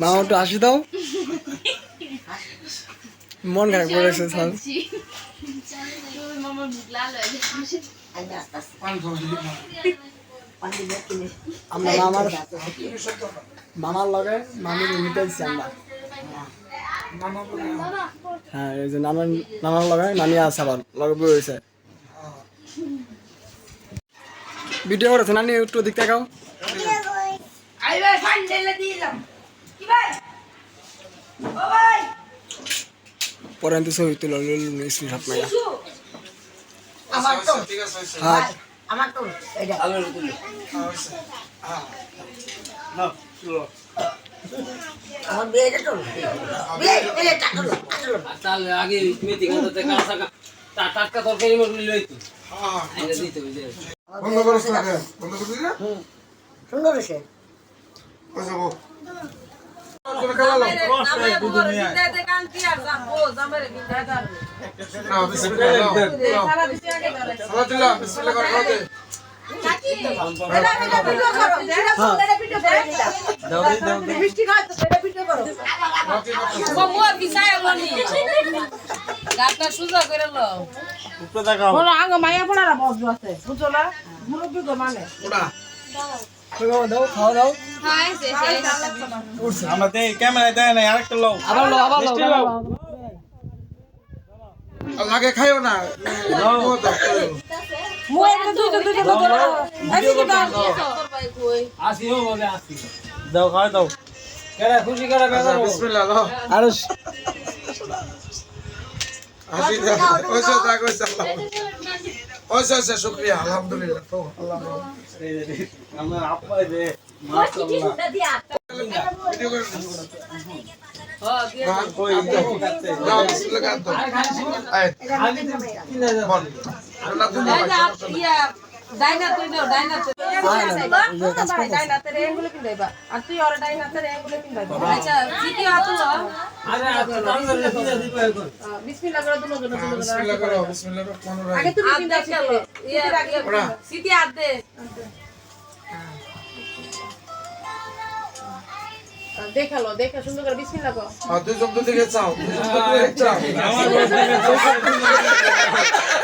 মামা একটু আসি দাও। মন খারাপ করে গেছে স্যার আমরা মামার মামার লগে মামির দিচ্ছি আমরা। হ্যাঁ এই যে নানার নানার লগে নানি আছে আবার লগে বই হয়েছে। ভিডিও করেছে নানি একটু দিক দেখাও পরে আমি তো ছবি তুলে স্ক্রিনশট মাইয়া আমার তো ঠিক আছে, হয়েছে। হ্যাঁ। আমার তো এটা হ্যাঁ। হ্যাঁ। আমার বিয়েটা তো বিয়ে বিয়ে টাকলো টাকলো তাহলে আগে মেথি কাটাতে কাঁচা টাটকা তরকারি মতো লইতো হ্যাঁ, আইনা দিতে ওই বন্ধ করো তাকে। বন্ধ করে দিলি? না? সুন্দর হয়েছে করে খাওয়া কথা। গাছটা সোজা করে। আমাদের ক্যামেরায় দেয় না আরেকটা লোক আবার লো আবার লো আবার লো আর লাগে খাইও না। ও তো, আসি হো বলে আসি দাও খাওয়া দাও। কেডা খুশি কেডা আচ্ছা, বেজার বিসমিল্লাহ। আরে দে। শুক্রিয়া, আলহামদুলিল্লাহ। তো, আল্লাহ আমরা আপাই দে মাশাআল্লাহ হ্যাঁ হ্যাঁ, ডাইনা তুই ডাইনা তুই। এগুলো আর তুই এগুলো আচ্ছা আতো আরে আচ্ছা দিয়ে দিব এখন। বিসমিল্লাহ করে দুনো দুনো হ্যাঁ, বিসমিল্লাহ করো, বিসমিল্লাহ করো। আগে তুমি ইয়া সিটি দে। দেখাল দেখা সুন্দর করে বিসমিল্লাহ কর। আর দুদিকে চাও, দুইজন দুদিকে চাও।